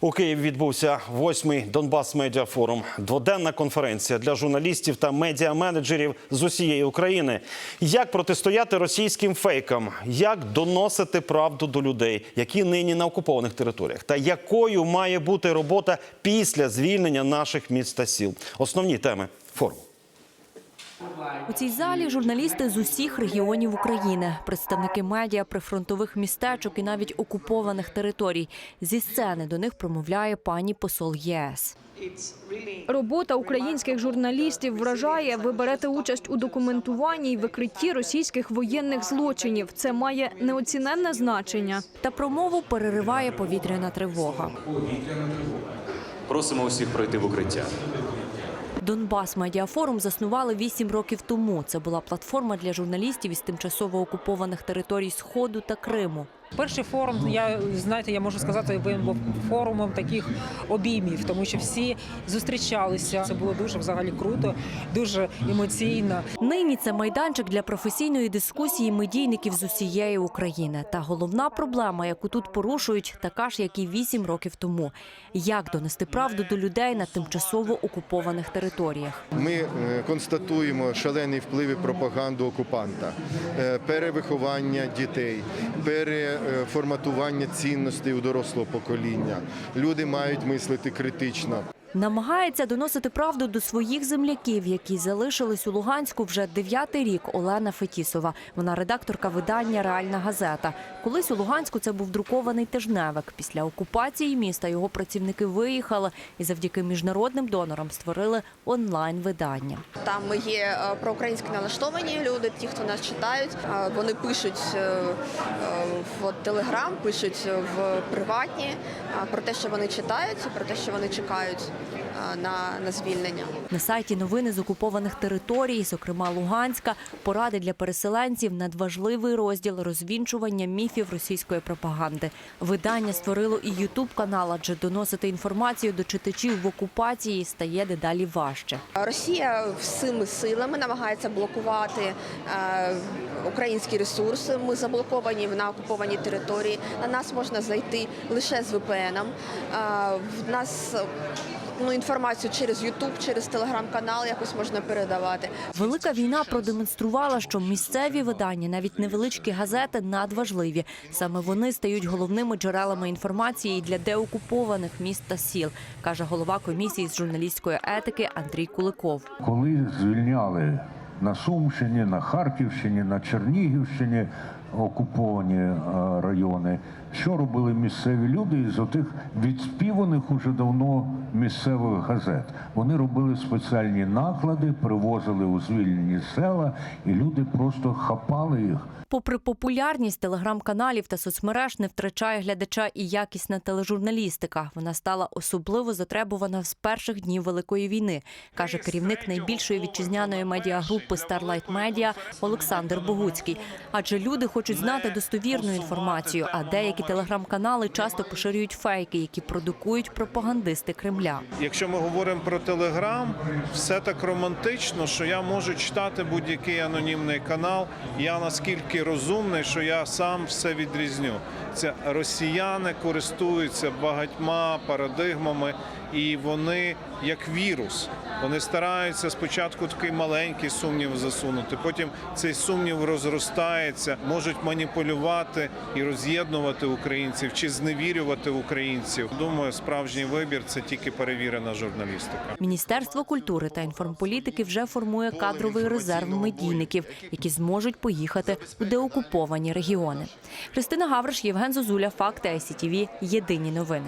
У Києві відбувся восьмий Донбас Медіа Форум. Дводенна конференція для журналістів та медіаменеджерів з усієї України. Як протистояти російським фейкам, як доносити правду до людей, які нині на окупованих територіях, та якою має бути робота після звільнення наших міст та сіл. Основні теми форуму. У цій залі журналісти з усіх регіонів України, представники медіа прифронтових містечок і навіть окупованих територій. Зі сцени до них промовляє пані посол ЄС. Робота українських журналістів вражає. Ви берете участь у документуванні і викритті російських воєнних злочинів. Це має неоціненне значення. Та промову перериває повітряна тривога. Просимо усіх пройти в укриття. Донбас Медіафорум заснували вісім років тому. Це була платформа для журналістів із тимчасово окупованих територій Сходу та Криму. Перший форум, я знаєте, я можу сказати, він був форумом таких обіймів, тому що всі зустрічалися. Це було дуже взагалі круто, дуже емоційно. Нині це майданчик для професійної дискусії медійників з усієї України. Та головна проблема, яку тут порушують, така ж, як і вісім років тому: як донести правду до людей на тимчасово окупованих територіях. Ми е, констатуємо шалений вплив пропаганду окупанта, е, перевиховання дітей, переформатування цінностей у дорослого покоління. Люди мають мислити критично. Намагається доносити правду до своїх земляків, які залишились у Луганську вже дев'ятий рік. Олена Фетісова. Вона редакторка видання Реальна газета. Колись у Луганську це був друкований тижневик. Після окупації міста його працівники виїхали і завдяки міжнародним донорам створили онлайн видання. Там є е, проукраїнські налаштовані люди, ті, хто нас читають. Е, Вони пишуть е, в Телеграм, пишуть в приватні про те, що вони читають, про те, що вони чекають Thank you. На, на звільнення. На сайті новини з окупованих територій, зокрема Луганська, поради для переселенців надважливий розділ розвінчування міфів російської пропаганди. Видання створило і ютуб канал, адже доносити інформацію до читачів в окупації стає дедалі важче. Росія всіми силами намагається блокувати е, українські ресурси. Ми заблоковані на окупованій території. На нас можна зайти лише з VPN. Е, в нас ну, інформацію через YouTube, через телеграм-канал якось можна передавати. Велика війна продемонструвала, що місцеві видання, навіть невеличкі газети, надважливі. Саме вони стають головними джерелами інформації для деокупованих міст та сіл, каже голова комісії з журналістської етики Андрій Куликов. коли звільняли на Сумщині, на Харківщині, на Чернігівщині окуповані е, райони, що робили місцеві люди із отих відспіваних уже давно місцевих газет? Вони робили спеціальні наклади, привозили у звільнені села, і люди просто хапали їх. Попри популярність телеграм-каналів та соцмереж, не втрачає глядача і якісна тележурналістика. Вона стала особливо затребувана з перших днів великої війни, каже керівник найбільшої вітчизняної медіагрупи Starlight Media Олександр Богуцький. Адже люди хочуть знати достовірну інформацію, а деякі телеграм-канали часто поширюють фейки, які продукують пропагандисти Кремля. Якщо ми говоримо про Телеграм, все так романтично, що я можу читати будь-який анонімний канал. Я наскільки розумний, що я сам все відрізню. Це росіяни користуються багатьма парадигмами, і вони як вірус. Вони стараються спочатку такий маленький сумнів засунути, потім цей сумнів розростається, можуть маніпулювати і роз'єднувати українців чи зневірювати українців. Думаю, справжній вибір це тільки перевірена журналістика. Міністерство культури та інформполітики вже формує кадровий резерв медійників, які зможуть поїхати у деокуповані регіони. Христина Гавриш, Євген Зозуля, Факти ICTV. Єдині новини.